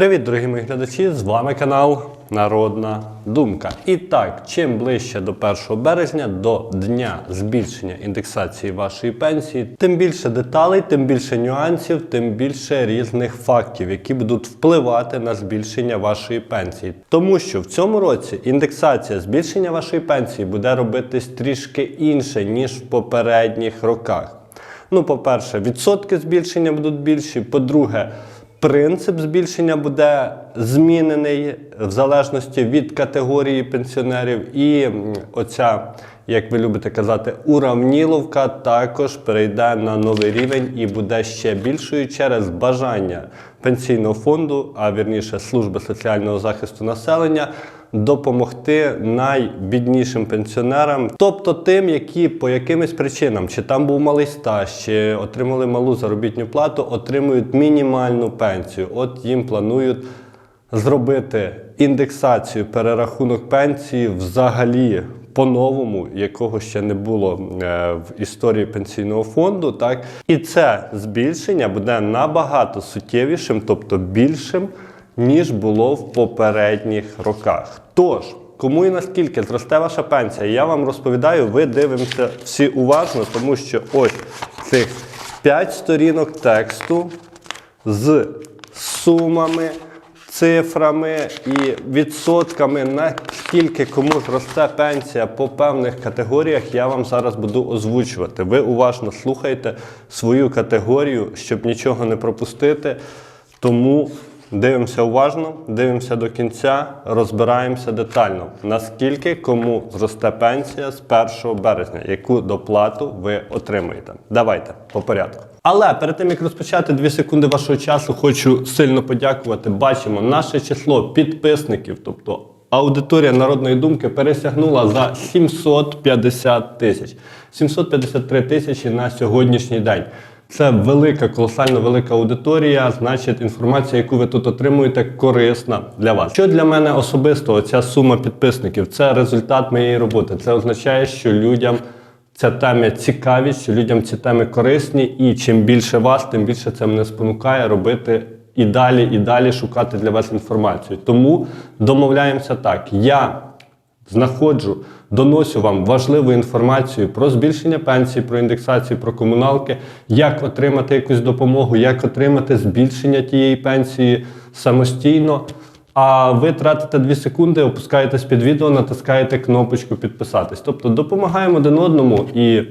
Привіт, дорогі мої глядачі! З вами канал Народна Думка. І так, чим ближче до 1 березня, до дня збільшення індексації вашої пенсії, тим більше деталей, тим більше нюансів, тим більше різних фактів, які будуть впливати на збільшення вашої пенсії. Тому що в цьому році індексація збільшення вашої пенсії буде робитись трішки інше ніж в попередніх роках. Ну, по-перше, відсотки збільшення будуть більші. По-друге, принцип збільшення буде змінений в залежності від категорії пенсіонерів. І оця, як ви любите казати, уравніловка також перейде на новий рівень і буде ще більшою через бажання пенсійного фонду, а вірніше служби соціального захисту населення допомогти найбіднішим пенсіонерам, тобто тим, які по якимось причинам, чи там був малий стаж, чи отримали малу заробітну плату, отримують мінімальну пенсію. От їм планують зробити індексацію, перерахунок пенсії взагалі по-новому, якого ще не було е, в історії пенсійного фонду. Так? І це збільшення буде набагато суттєвішим, тобто більшим, ніж було в попередніх роках. Тож, кому і наскільки зросте ваша пенсія, я вам розповідаю, ви дивимося всі уважно, тому що ось цих 5 сторінок тексту з сумами, цифрами і відсотками, наскільки кому зросте пенсія по певних категоріях, я вам зараз буду озвучувати. Ви уважно слухайте свою категорію, щоб нічого не пропустити. Тому дивимося уважно, дивимося до кінця, розбираємося детально, наскільки кому зросте пенсія з 1 березня, яку доплату ви отримаєте. Давайте по порядку. Але перед тим як розпочати 2 секунди вашого часу, хочу сильно подякувати. Бачимо наше число підписників, тобто аудиторія народної думки пересягнула за 750 тисяч. 753 тисячі на сьогоднішній день. Це велика, колосально велика аудиторія. Значить, інформація, яку ви тут отримуєте, корисна для вас. Що для мене особисто ця сума підписників? Це результат моєї роботи. Це означає, що людям ця тема цікаві, що людям ці теми корисні, і чим більше вас, тим більше це мене спонукає робити і далі, і далі шукати для вас інформацію. Тому домовляємося так. Я знаходжу, доносю вам важливу інформацію про збільшення пенсії, про індексацію, про комуналки, як отримати якусь допомогу, як отримати збільшення тієї пенсії самостійно. А ви тратите 2 секунди, опускаєтесь під відео, натискаєте кнопочку підписатись. Тобто допомагаємо один одному, і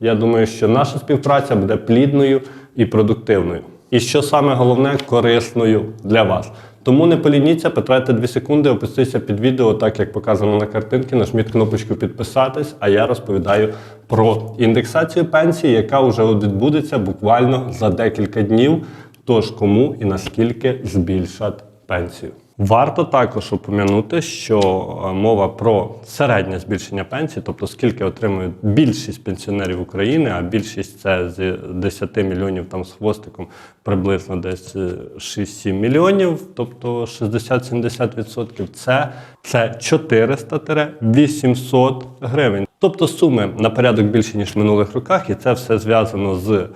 я думаю, що наша співпраця буде плідною і продуктивною. І що саме головне, корисною для вас. Тому не полініться, потратьте 2 секунди, опустіться під відео, так як показано на картинці, нажміть кнопочку підписатись, а я розповідаю про індексацію пенсії, яка вже відбудеться буквально за декілька днів. Тож кому і наскільки збільшать пенсію. Варто також упомянути, що е, мова про середнє збільшення пенсії, тобто скільки отримують більшість пенсіонерів України, а більшість це з 10 мільйонів там з хвостиком приблизно десь е, 6-7 мільйонів, тобто 60-70%, це, це 400-800 гривень. Тобто суми на порядок більше, ніж в минулих роках, і це все зв'язано з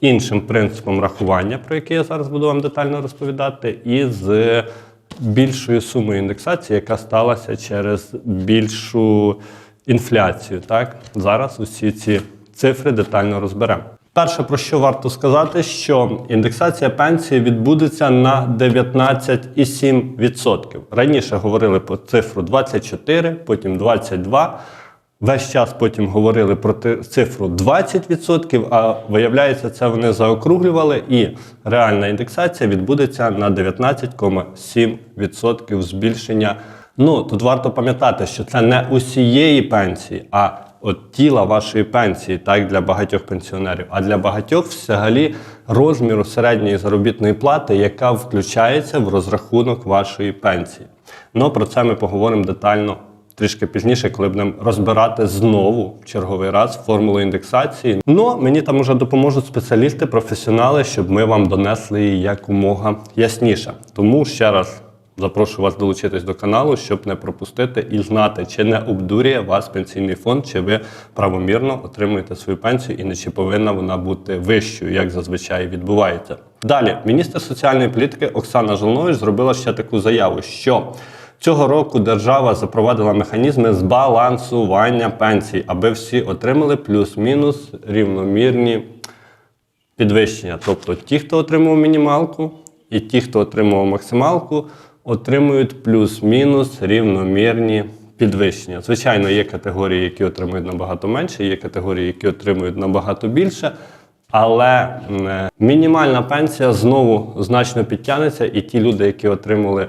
іншим принципом рахування, про який я зараз буду вам детально розповідати, і з більшою сумою індексації, яка сталася через більшу інфляцію. Так зараз усі ці цифри детально розберемо. Перше, про що варто сказати, що індексація пенсії відбудеться на 19,7%. Раніше говорили про цифру 24, потім 22%. Весь час потім говорили про цифру 20%, а виявляється, це вони заокруглювали, і реальна індексація відбудеться на 19,7% збільшення. Ну тут варто пам'ятати, що це не усієї пенсії, а от тіла вашої пенсії, так для багатьох пенсіонерів, а для багатьох взагалі розміру середньої заробітної плати, яка включається в розрахунок вашої пенсії. Ну про це ми поговоримо детально трішки пізніше, коли будемо розбирати знову в черговий раз формулу індексації. Ну мені там уже допоможуть спеціалісти, професіонали, щоб ми вам донесли її якомога ясніше. Тому ще раз. Запрошую вас долучитись до каналу, щоб не пропустити і знати, чи не обдурює вас пенсійний фонд, чи ви правомірно отримуєте свою пенсію і не чи повинна вона бути вищою, як зазвичай відбувається. Далі, міністр соціальної політики Оксана Жолнович зробила ще таку заяву, що цього року держава запровадила механізми збалансування пенсій, аби всі отримали плюс-мінус рівномірні підвищення. Тобто ті, хто отримав мінімалку, і ті, хто отримав максималку, отримують плюс-мінус рівномірні підвищення. Звичайно, є категорії, які отримують набагато менше, є категорії, які отримують набагато більше. Але е, мінімальна пенсія знову значно підтягнеться, і ті люди, які отримали,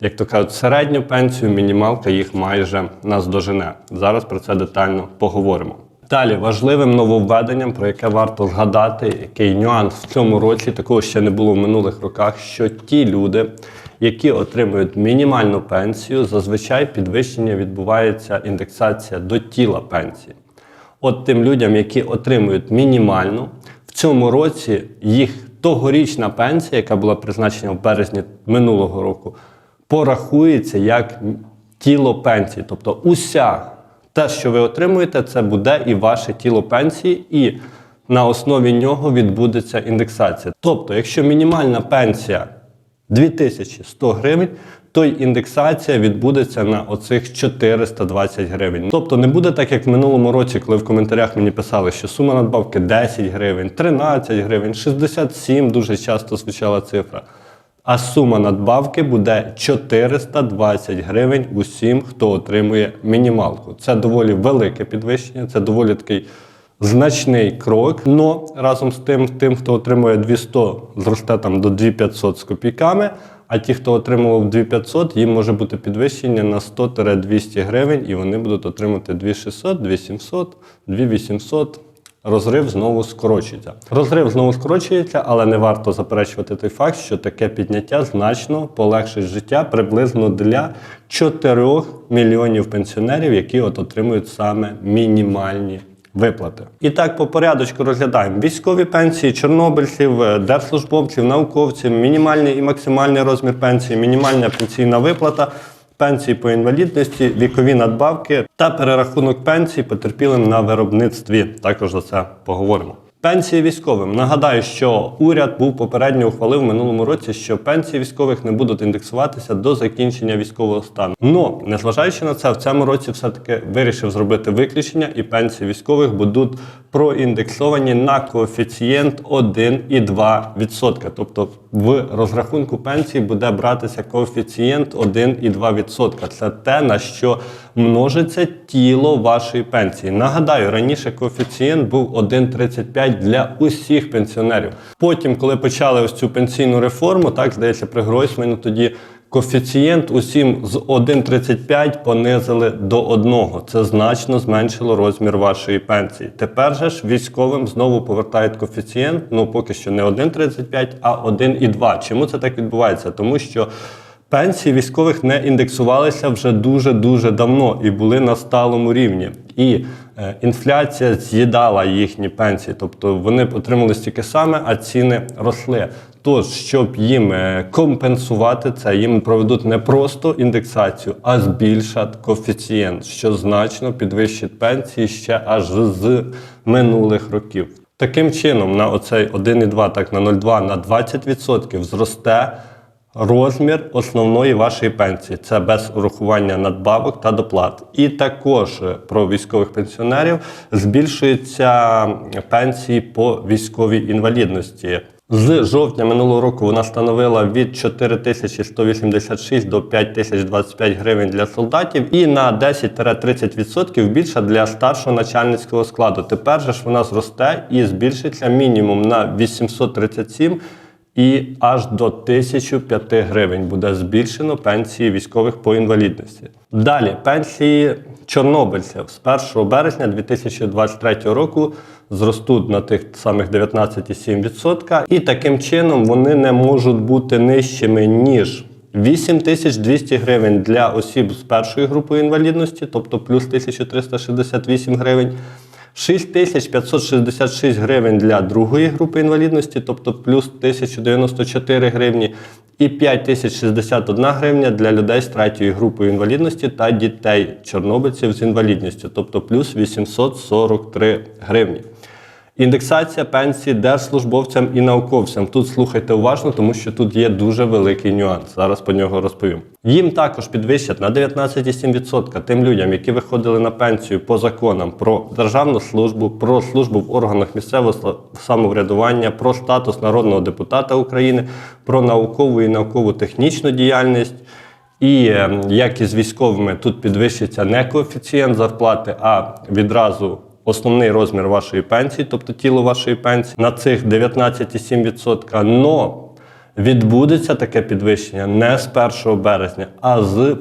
як то кажуть, середню пенсію, мінімалка їх майже наздожене. Зараз про це детально поговоримо. Далі важливим нововведенням, про яке варто згадати, який нюанс в цьому році, такого ще не було в минулих роках, що ті люди, які отримують мінімальну пенсію, зазвичай підвищення відбувається індексація до тіла пенсії. От тим людям, які отримують мінімальну, в цьому році їх тогорічна пенсія, яка була призначена в березні минулого року, порахується як тіло пенсії. Тобто уся те, що ви отримуєте, це буде і ваше тіло пенсії, і на основі нього відбудеться індексація. Тобто, якщо мінімальна пенсія 2100 гривень, то й індексація відбудеться на оцих 420 гривень. Тобто не буде так, як в минулому році, коли в коментарях мені писали, що сума надбавки 10 гривень, 13 гривень, 67 дуже часто звучала цифра. А сума надбавки буде 420 гривень усім, хто отримує мінімалку. Це доволі велике підвищення, це доволі такий значний крок. Но разом з тим, тим, хто отримує 200, зросте там до 2500 з копійками. А ті, хто отримував 2500, їм може бути підвищення на 100-200 гривень, і вони будуть отримати 2600, 2700, 2800. Розрив знову скорочується. Розрив знову скорочується, але не варто заперечувати той факт, що таке підняття значно полегшить життя приблизно для 4 мільйонів пенсіонерів, які от отримують саме мінімальні виплати. І так по порядочку розглядаємо військові пенсії, чорнобильців, е, держслужбовців, науковців, мінімальний і максимальний розмір пенсії, мінімальна пенсійна виплата. Пенсії по інвалідності, вікові надбавки та перерахунок пенсій потерпілим на виробництві. Також за це поговоримо. Пенсії військовим. Нагадаю, що уряд був попередньо ухвалив в минулому році, що пенсії військових не будуть індексуватися до закінчення військового стану. Но, незважаючи на це, в цьому році все-таки вирішив зробити виключення, і пенсії військових будуть проіндексовані на коефіцієнт 1,2%. Тобто в розрахунку пенсії буде братися коефіцієнт 1,2%. Це те, на що множиться тіло вашої пенсії. Нагадаю, раніше коефіцієнт був 1,35 для усіх пенсіонерів. Потім, коли почали ось цю пенсійну реформу, так здається, при Гройсману тоді. Коефіцієнт усім з 1,35 понизили до 1. Це значно зменшило розмір вашої пенсії. Тепер же ж військовим знову повертають коефіцієнт, ну поки що не 1,35, а 1,2. Чому це так відбувається? Тому що пенсії військових не індексувалися вже дуже-дуже давно і були на сталому рівні. І е, інфляція з'їдала їхні пенсії, тобто вони отримали стільки саме, а ціни росли. Тож, щоб їм е, компенсувати це, їм проведуть не просто індексацію, а збільшать коефіцієнт, що значно підвищить пенсії ще аж з минулих років. Таким чином, на оцей 1,2, так на 0,2 на 20% зросте розмір основної вашої пенсії. Це без урахування надбавок та доплат. І також е, про військових пенсіонерів збільшуються пенсії по військовій інвалідності. З жовтня минулого року вона становила від 4186 до 5025 гривень для солдатів і на 10-30% більша для старшого начальницького складу. Тепер же ж вона зросте і збільшиться мінімум на 837 і аж до 1005 гривень буде збільшено пенсії військових по інвалідності. Далі пенсії чорнобильців з 1 березня 2023 року зростуть на тих самих 19,7%. І таким чином вони не можуть бути нижчими ніж 8200 гривень для осіб з першої групи інвалідності, тобто плюс 1368 гривень. 6566 гривень для другої групи інвалідності, тобто плюс 1094 гривні, і 5061 гривня для людей з третьої групи інвалідності та дітей чорнобильців з інвалідністю, тобто плюс 843 гривні. Індексація пенсії держслужбовцям і науковцям. Тут слухайте уважно, тому що тут є дуже великий нюанс. Зараз по нього розповім. Їм також підвищать на 19,7% тим людям, які виходили на пенсію по законам про державну службу, про службу в органах місцевого самоврядування, про статус народного депутата України, про наукову і науково-технічну діяльність. І е, як і з військовими, тут підвищиться не коефіцієнт зарплати, а відразу основний розмір вашої пенсії, тобто тіло вашої пенсії, на цих 19,7%. Но відбудеться таке підвищення не з 1 березня, а з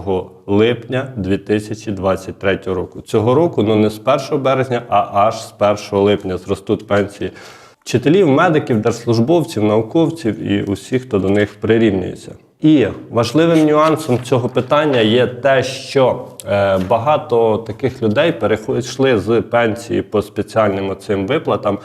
1 липня 2023 року. Цього року ну не з 1 березня, а аж з 1 липня зростуть пенсії вчителів, медиків, держслужбовців, науковців і усіх, хто до них прирівнюється. І важливим нюансом цього питання є те, що е, багато таких людей перейшли з пенсії по спеціальним цим виплатам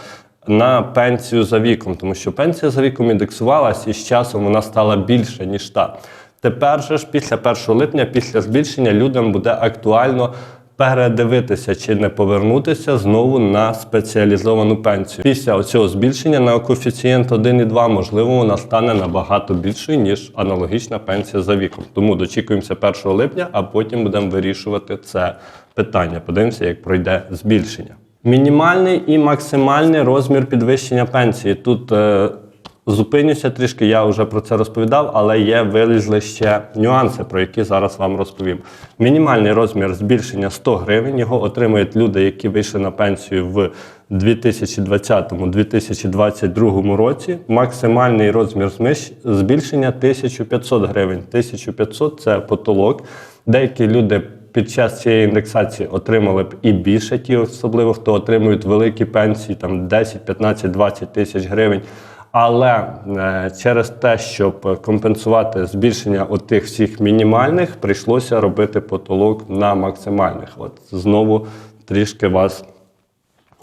на пенсію за віком, тому що пенсія за віком індексувалась і з часом вона стала більше, ніж та. Тепер же ж після 1 липня, після збільшення, людям буде актуально передивитися чи не повернутися знову на спеціалізовану пенсію. Після цього збільшення на коефіцієнт 1,2, можливо, вона стане набагато більшою, ніж аналогічна пенсія за віком. Тому дочікуємося 1 липня, а потім будемо вирішувати це питання. Подивимося, як пройде збільшення. Мінімальний і максимальний розмір підвищення пенсії. Тут е, Зупинюся трішки, я вже про це розповідав, але є вилізли ще нюанси, про які зараз вам розповім. Мінімальний розмір збільшення 100 гривень. Його отримують люди, які вийшли на пенсію в 2020-2022 році. Максимальний розмір збільшення 1500 гривень. 1500 – це потолок. Деякі люди під час цієї індексації отримали б і більше, ті, особливо хто отримують великі пенсії, там 10, 15, 20 тисяч гривень. Але е, через те, щоб компенсувати збільшення отих всіх мінімальних, прийшлося робити потолок на максимальних. От знову трішки вас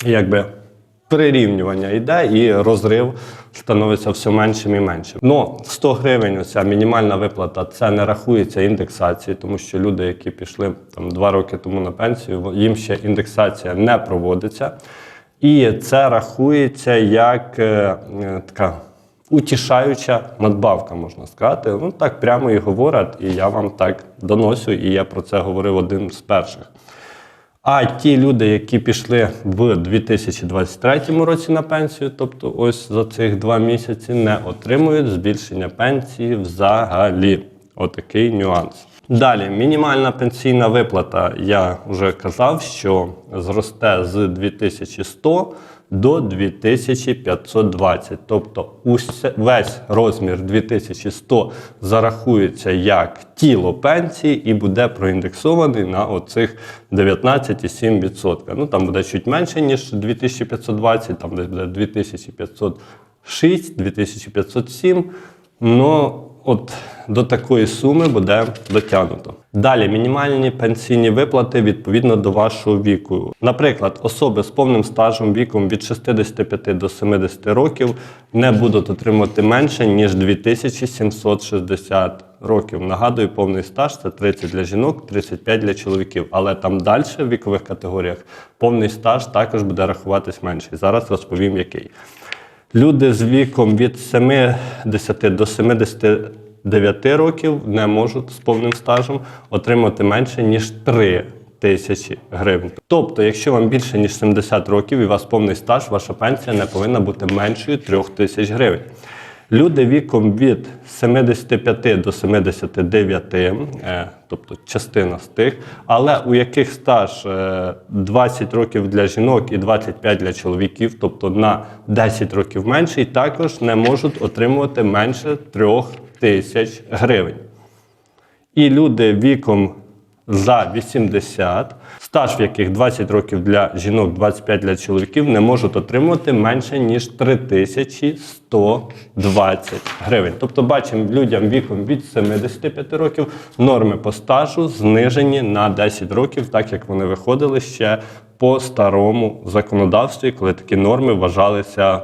якби прирівнювання йде і розрив становиться все меншим і меншим. Ну, 100 гривень, оця мінімальна виплата, це не рахується індексації, тому що люди, які пішли там два роки тому на пенсію, їм ще індексація не проводиться. І це рахується як е, е, така утішаюча надбавка, можна сказати. Ну так прямо і говорять, і я вам так доносю, і я про це говорив один з перших. А ті люди, які пішли в 2023 році на пенсію, тобто ось за цих два місяці, не отримують збільшення пенсії взагалі. Отакий нюанс. Dалі, мінімальна пенсійна виплата. Я вже казав, що зросте з 2100 до 2520. Тобто весь розмір 2100 зарахується як тіло пенсії і буде проіндексований на оцих 19,7%. Ну там буде чуть менше, ніж 2520, там десь буде 2506, 2507. Ну, от до такої суми буде дотягнуто. Далі мінімальні пенсійні виплати відповідно до вашого віку. Наприклад, особи з повним стажем віком від 65 до 70 років не будуть отримувати менше ніж 2760 років. Нагадую, повний стаж це 30 для жінок, 35 для чоловіків. Але там далі в вікових категоріях повний стаж також буде рахуватись менший. Зараз розповім який. Люди з віком від 70 до 79 років не можуть з повним стажем отримати менше, ніж 3 тисячі гривень. Тобто, якщо вам більше ніж 70 років і у вас повний стаж, ваша пенсія не повинна бути меншою 3 тисяч гривень. Люди віком від 75 до 79, е, тобто частина з тих, але у яких стаж е, 20 років для жінок і 25 для чоловіків, тобто на 10 років менший, також не можуть отримувати менше 3 тисяч гривень. І люди віком за 80, стаж в яких 20 років для жінок, 25 для чоловіків, не можуть отримувати менше, ніж 3120 гривень. Тобто бачимо людям віком від 75 років норми по стажу знижені на 10 років, так як вони виходили ще по старому законодавстві, коли такі норми вважалися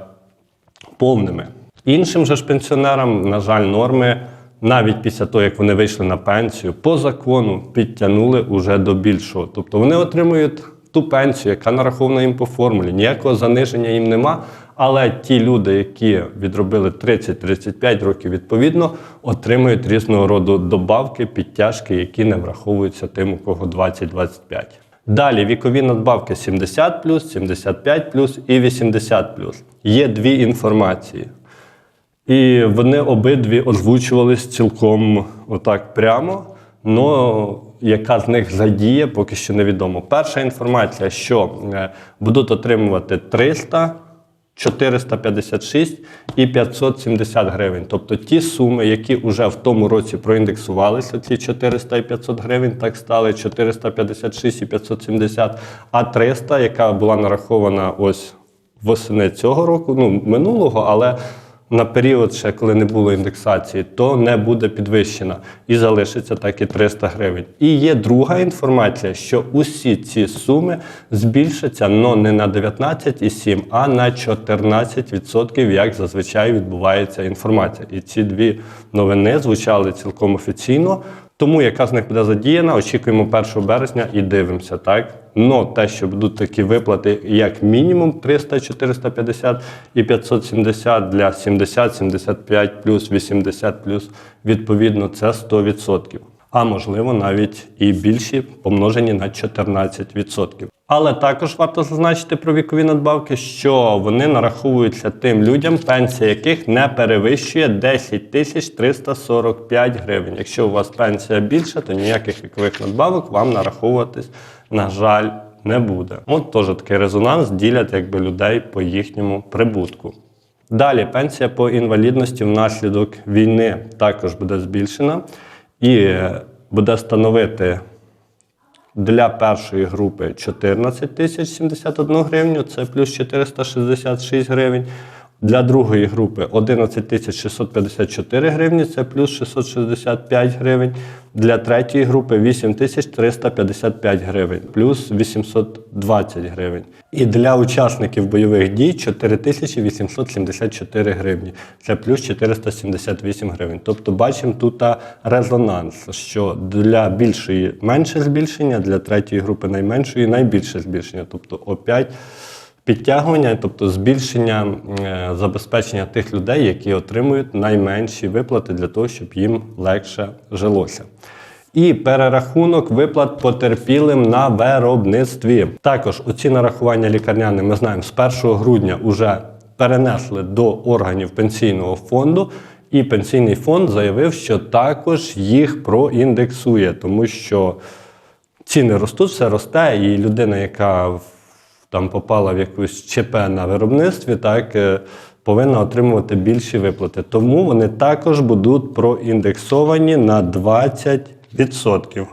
повними. Іншим же ж пенсіонерам, на жаль, норми навіть після того, як вони вийшли на пенсію, по закону підтягнули уже до більшого. Тобто вони отримують ту пенсію, яка нарахована їм по формулі. Ніякого заниження їм нема. Але ті люди, які відробили 30-35 років відповідно, отримують різного роду добавки, підтяжки, які не враховуються тим, у кого 20-25. Далі вікові надбавки 70 75 і 80 Є дві інформації. І вони обидві озвучувались цілком отак прямо. Но яка з них задіє, поки що невідомо. Перша інформація, що е, будуть отримувати 300, 456 і 570 гривень. Тобто ті суми, які вже в тому році проіндексувалися, ці 400 і 500 гривень, так стали 456 і 570, а 300, яка була нарахована ось восени цього року, ну минулого, але на період, ще коли не було індексації, то не буде підвищена і залишиться так і 300 гривень. І є друга інформація, що усі ці суми збільшаться но не на 19,7, а на 14%, як зазвичай відбувається інформація. І ці дві новини звучали цілком офіційно. Тому яка з них буде задіяна, очікуємо 1 березня і дивимося, так? Но те, що будуть такі виплати, як мінімум 300, 450 і 570 для 70, 75 плюс, 80 плюс, відповідно, це 100%. А можливо навіть і більші, помножені на 14%. Але також варто зазначити про вікові надбавки, що вони нараховуються тим людям, пенсія яких не перевищує 10 тисяч 345 гривень. Якщо у вас пенсія більша, то ніяких вікових надбавок вам нараховуватись, на жаль, не буде. От теж такий резонанс ділять якби людей по їхньому прибутку. Далі пенсія по інвалідності внаслідок війни також буде збільшена і е, буде становити для першої групи 14 тисяч 71 гривню, це плюс 466 гривень. Для другої групи 11 тисяч 654 гривні, це плюс 665 гривень. Для третьої групи 8 тисяч 355 гривень, плюс 820 гривень. І для учасників бойових дій 4 тисячі 874 гривні, це плюс 478 гривень. Тобто бачимо тут резонанс, що для більшої менше збільшення, для третьої групи найменшої найбільше збільшення. Тобто опять підтягування, тобто збільшення е, забезпечення тих людей, які отримують найменші виплати для того, щоб їм легше жилося. І перерахунок виплат потерпілим на виробництві. Також оці нарахування лікарняни ми знаємо з 1 грудня вже перенесли до органів пенсійного фонду. І пенсійний фонд заявив, що також їх проіндексує, тому що ціни ростуть, все росте, і людина, яка в- там попала в якусь ЧП на виробництві, так е, повинна отримувати більші виплати. Тому вони також будуть проіндексовані на 20%.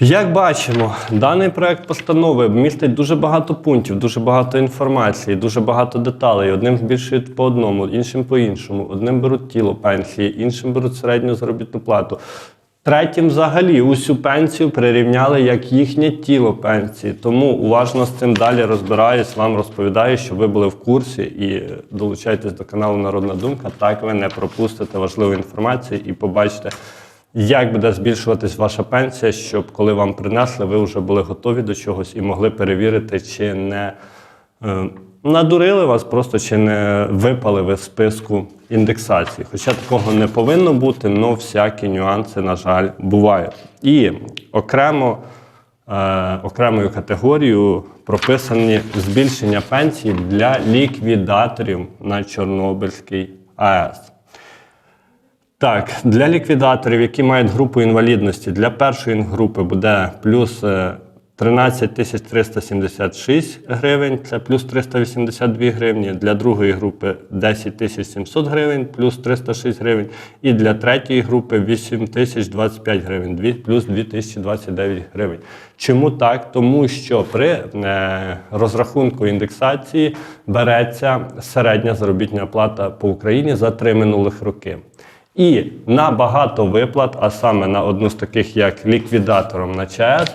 Як бачимо, даний проект постанови містить дуже багато пунктів, дуже багато інформації, дуже багато деталей. Одним збільшують по одному, іншим по іншому. Одним беруть тіло пенсії, іншим беруть середню заробітну плату. Третім взагалі усю пенсію прирівняли як їхнє тіло пенсії. Тому уважно з цим далі розбираюсь, вам розповідаю, щоб ви були в курсі і долучайтесь до каналу Народна Думка. Так ви не пропустите важливу інформацію і побачите, як буде збільшуватись ваша пенсія, щоб коли вам принесли, ви вже були готові до чогось і могли перевірити, чи не е, надурили вас, просто чи не випали ви з списку індексації. Хоча такого не повинно бути, але всякі нюанси, на жаль, бувають. І окремо, е, окремою категорією прописані збільшення пенсії для ліквідаторів на Чорнобильській АЕС. Так, для ліквідаторів, які мають групу інвалідності, для першої групи буде плюс е, 13 тисяч 376 гривень, це плюс 382 гривні. Для другої групи 10 тисяч 700 гривень, плюс 306 гривень. І для третьої групи 8 тисяч 25 гривень, плюс 2029 гривень. Чому так? Тому що при е, розрахунку індексації береться середня заробітна плата по Україні за три минулих роки. І на багато виплат, а саме на одну з таких, як ліквідатором на ЧАЕС,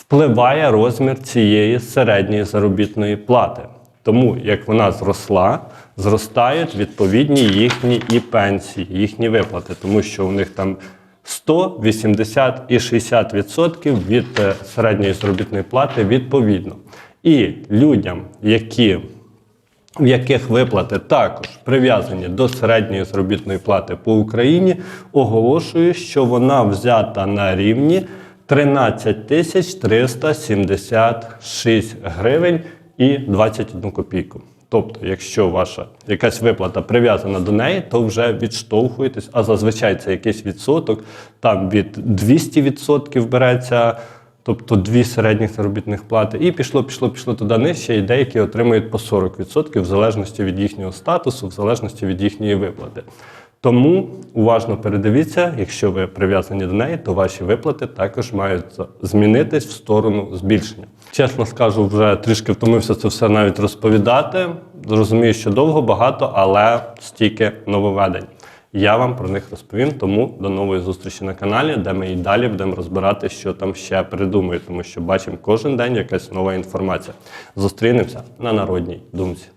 впливає розмір цієї середньої заробітної плати. Тому як вона зросла, зростають відповідні їхні і пенсії, їхні виплати, тому що у них там 100, 80 і 60% від е, середньої заробітної плати відповідно. І людям, які в яких виплати також прив'язані до середньої заробітної плати по Україні, оголошую, що вона взята на рівні 13 тисяч 376 гривень і 21 копійку. Тобто, якщо ваша якась виплата прив'язана до неї, то вже відштовхуєтесь, а зазвичай це якийсь відсоток, там від 200% береться тобто дві середніх заробітних плати, і пішло, пішло, пішло туди нижче, і деякі отримують по 40% в залежності від їхнього статусу, в залежності від їхньої виплати. Тому уважно передивіться, якщо ви прив'язані до неї, то ваші виплати також мають змінитись в сторону збільшення. Чесно скажу, вже трішки втомився це все навіть розповідати. Розумію, що довго, багато, але стільки нововведень. Я вам про них розповім, тому до нової зустрічі на каналі, де ми і далі будемо розбирати, що там ще придумують, тому що бачимо кожен день якась нова інформація. Зустрінемося на народній думці.